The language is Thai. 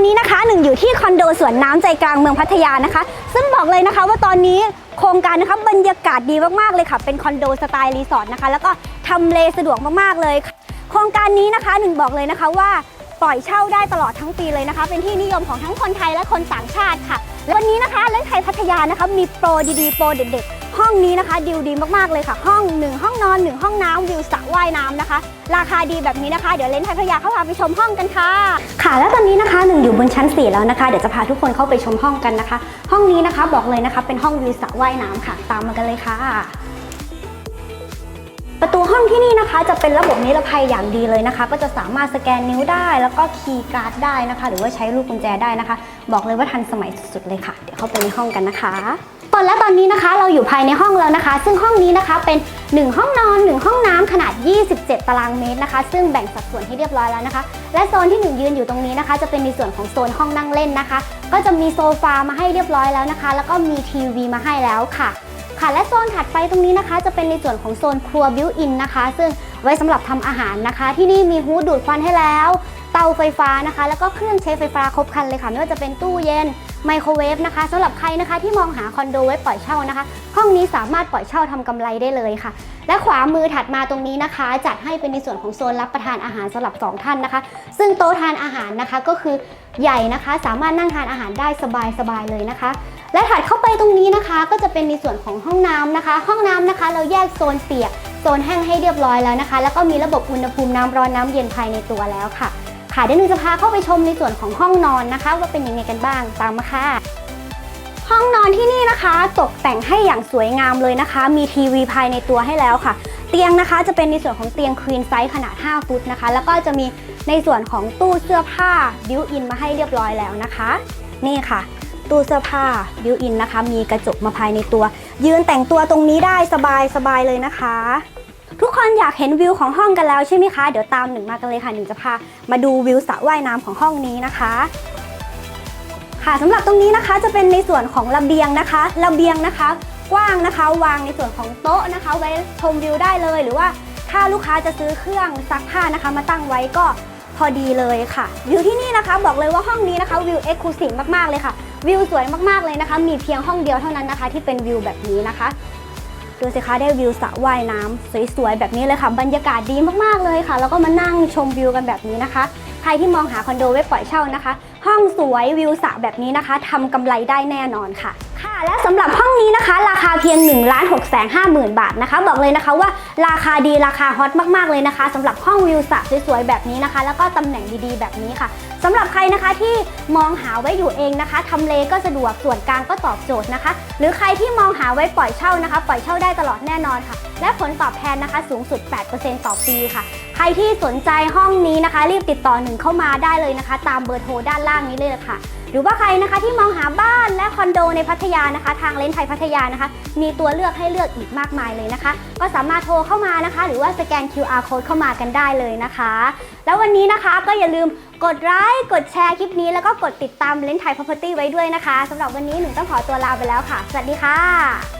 อนนี้นะคะหนึ่งอยู่ที่คอนโดสวนน้ำใจกลางเมืองพัทยานะคะ ซึ่งบอกเลยนะคะว่าตอนนี้โครงการนะคะบรรยากาศดีมากๆเลยค่ะ เป็นคอนโดสไตล์รีสอร์ทนะคะ แล้วก็ทำเลสะดวกมากๆเลยโครงการนี้นะคะหนึ่งบอกเลยนะคะว่าปล่อยเช่าได้ตลอดทั้งปีเลยนะคะ เป็นที่นิยมของทั้งคนไทยและคนต่างชาติค่ะ และวันนี้นะคะเล่นไทยพัทยานะคะมีโปรดีๆโปรเด็ดๆ ห้องนี้นะคะดีลดีมากๆเลยค่ะ ห้อง 1 ห้องนอน 1 ห้องน้ำวิวสระว่ายน้ำนะคะ ราคาดีแบบนี้นะคะเดี๋ยวเลนไทยพัทยาเข้าพาไปชมห้องกันค่ะ ค่ะ แล้วตอนนี้นะคะหนึ่งอยู่บนชั้น 4 แล้วนะคะ เดี๋ยวจะพาทุกคนเข้าไปชมห้องกันนะคะ ห้องนี้นะคะบอกเลยนะคะเป็นห้องวิวสระว่ายน้ำค่ะ ตามมากันเลยค่ะประตูห้องที่นี่นะคะจะเป็นระบบนิรภัยอย่างดีเลยนะคะ ก็จะสามารถสแกนนิ้วได้ แล้วก็คีย์การ์ดได้นะคะ หรือว่าใช้ลูกกุญแจได้นะคะ บอกเลยว่าทันสมัยสุดๆเลยค่ะ เดี๋ยวเข้าไปในห้องกันนะคะ นและตอนนี้นะคะเราอยู่ภายในห้องแล้วนะคะ ซึ่งห้องนี้นะคะเป็น 1 ห้องนอน 1 ห้องน้ำขนาด 27 ตารางเมตรนะคะ ซึ่งแบ่งสัดส่วนให้เรียบร้อยแล้วนะคะ และโซนที่หนึ่งยืนอยู่ตรงนี้นะคะ จะเป็นในส่วนของโซนห้องนั่งเล่นนะคะ ก็จะมีโซฟามาให้เรียบร้อยแล้วนะคะ แล้วก็มีทีวีมาให้แล้วค่ะ ค่ะและโซนถัดไปตรงนี้นะคะ จะเป็นในส่วนของโซนครัวบิวอินนะคะ ซึ่งไว้สำหรับทำอาหารนะคะ ที่นี่มีฮูดดูดควันให้แล้ว เตาไฟฟ้านะคะ แล้วก็เครื่องใช้ไฟฟ้าครบครันเลยค่ะไม่ว่าจะเป็นตู้เย็น ไมโครเวฟนะคะสำหรับใครนะคะที่มองหาคอนโดไว้ปล่อยเช่านะคะ ห้องนี้สามารถปล่อยเช่าทำกำไรได้เลยค่ะ และขวามือถัดมาตรงนี้นะคะ จัดให้เป็นในส่วนของโซนรับประทานอาหารสำหรับสองท่านนะคะ ซึ่งโต๊ะทานอาหารนะคะก็คือใหญ่นะคะ สามารถนั่งทานอาหารได้สบายๆเลยนะคะ และถัดเข้าไปตรงนี้นะคะ ก็จะเป็นในส่วนของห้องน้ำนะคะ ห้องน้ำนะคะ เราแยกโซนเปียกโซนแห้งให้เรียบร้อยแล้วนะคะ แล้วก็มีระบบอุณหภูมิน้ำร้อนน้ำเย็นภายในตัวแล้วค่ะ ค่ะเดี๋ยวหนูจะพาเข้าไปชมในส่วนของห้องนอนนะคะ ว่าเป็นยังไงกันบ้างตามมาค่ะ ห้องนอนที่นี่นะคะ ตกแต่งให้อย่างสวยงามเลยนะคะ มีทีวีภายในตัวให้แล้วค่ะ เตียงนะคะจะเป็นในส่วนของเตียงควีนไซส์ขนาด 5 ฟุตนะคะ แล้วก็จะมีในส่วนของตู้เสื้อผ้าบิวอินมาให้เรียบร้อยแล้วนะคะ นี่ค่ะตู้เสื้อผ้าบิวอินนะคะ มีกระจกมาภายในตัว ยืนแต่งตัวตรงนี้ได้สบายสบายเลยนะคะ ทุกคนอยากเห็นวิวของห้องกันแล้วใช่ไหมคะ เดี๋ยวตามหนึ่งมากันเลยค่ะหนึ่งจะพามาดูวิวสระว่ายน้ำของห้องนี้นะคะ ค่ะสำหรับตรงนี้นะคะจะเป็นในส่วนของระเบียงนะคะระเบียงนะคะ กว้างนะคะวางในส่วนของโต๊ะนะคะ ไว้ชมวิวได้เลยหรือว่าถ้าลูกค้าจะซื้อเครื่องซักผ้านะคะ มาตั้งไว้ก็พอดีเลยค่ะ วิวที่นี่นะคะ บอกเลยว่าห้องนี้นะคะวิวเอ็กซ์คลูซีฟมากๆเลยค่ะ วิวสวยมากๆเลยนะคะ มีเพียงห้องเดียวเท่านั้นนะคะ ที่เป็นวิวแบบนี้นะคะ ดูสิคะได้วิวสระว่ายน้ำสวยๆแบบนี้เลยค่ะบรรยากาศดีมากๆเลยค่ะ แล้วก็มานั่งชมวิวกันแบบนี้นะคะ ใครที่มองหาคอนโดไว้ปล่อยเช่านะคะ ห้องสวยวิวสระแบบนี้นะคะทำกำไรได้แน่นอนค่ะค่ะ และสำหรับห้องนี้นะคะ ราคาเพียง1นึ่งล้านหกแสนห้าหมื่นบาทนะคะ บอกเลยนะคะว่าราคาดีราคาฮอตมากๆเลยนะคะสำหรับห้องวิวสระสวยๆแบบนี้นะคะ แล้วก็ตำแหน่งดีๆแบบนี้ค่ะสำหรับใครนะคะที่มองหาไว้อยู่เองนะคะทำเลก็สะดวกส่วนกลางก็ตอบโจทย์นะคะ หรือใครที่มองหาไว้ปล่อยเช่านะคะ ปล่อยเช่าได้ตลอดแน่นอนค่ะ และผลตอบแทนนะคะ สูงสุด 8%ต่อปีค่ะ รที่สนใจห้องนี้นะคะ รีบติดต่อหนึ่งเข้ามาได้เลยนะคะ ตามเบอร์โทรด้านล่างนี้เลยค่ะหรือว่าใครนะคะที่มองหาบ้านและคอนโดในพัทยานะคะ ทางเลนไทยพัทยานะคะ มีตัวเลือกให้เลือกอีกมากมายเลยนะคะ ก็สามารถโทรเข้ามานะคะ หรือว่าสแกน QR code เข้ามากันได้เลยนะคะ แล้ววันนี้นะคะก็อย่าลืมกดไลค์กดแชร์คลิปนี้แล้วก็กดติดตามเลนไทย Property ไว้ด้วยนะคะสำหรับวันนี้หนึ่งต้องขอตัวลาไปแล้วค่ะ สวัสดีค่ะ